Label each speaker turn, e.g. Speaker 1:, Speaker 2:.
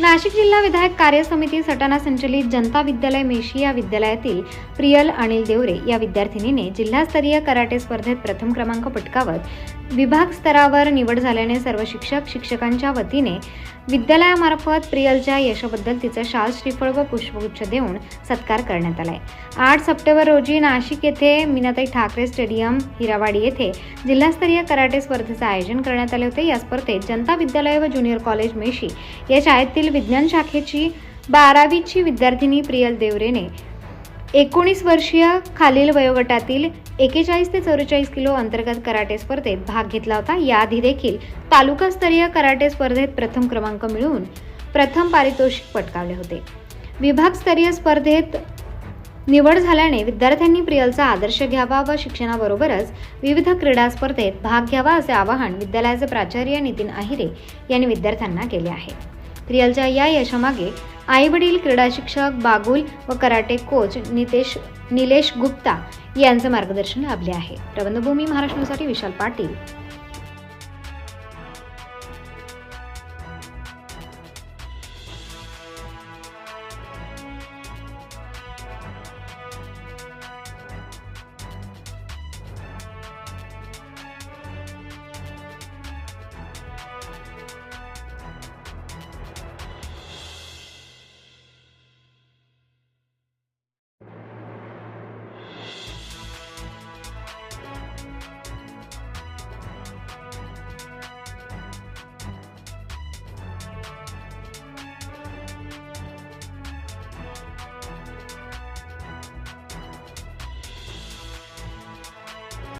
Speaker 1: नाशिक जिल्हा विधायक कार्य समिती सटाणा संचलित जनता विद्यालय मेशी या विद्यालयातील प्रियल अनिल देवरे या विद्यार्थिनीने जिल्हास्तरीय कराटे स्पर्धेत प्रथम क्रमांक पटकावत विभाग स्तरावर निवड झाल्याने सर्व शिक्षक शिक्षकांच्या वतीने विद्यालयामार्फत प्रियलच्या यशाबद्दल तिचा शाल श्रीफळ व पुष्पगुच्छ देऊन सत्कार करण्यात आलाय. आठ सप्टेंबर रोजी नाशिक येथे मीनाताई ठाकरे स्टेडियम हिरावाडी येथे जिल्हास्तरीय कराटे स्पर्धेचं आयोजन करण्यात आले होते. या स्पर्धेत जनता विद्यालय व ज्युनियर कॉलेज मेशी या शाळेतील विज्ञान शाखेची बारावीची विद्यार्थिनी प्रियल देवरेने एकोणीस वर्षीय खालील वयोगटातील एकेचाळीस ते चौवेचाळीस किलो अंतर्गत कराटे स्पर्धेत भाग घेतला होता. याआधी देखील तालुकास्तरीय कराटे स्पर्धेत प्रथम क्रमांक मिळवून प्रथम पारितोषिक पटकावले होते. विभागस्तरीय स्पर्धेत निवड झाल्याने विद्यार्थ्यांनी प्रियलचा आदर्श घ्यावा व शिक्षणाबरोबरच विविध क्रीडा स्पर्धेत भाग घ्यावा असे आवाहन विद्यालयाचे प्राचार्य नितीन आहिरे यांनी विद्यार्थ्यांना केले आहे. प्रियलच्या या यशामागे आई वडील क्रीडा शिक्षक बागुल व कराटे कोच नितेश निलेश गुप्ता यांचे मार्गदर्शन लाभले आहे. प्रबंधभूमी महाराष्ट्रासाठी विशाल पाटील.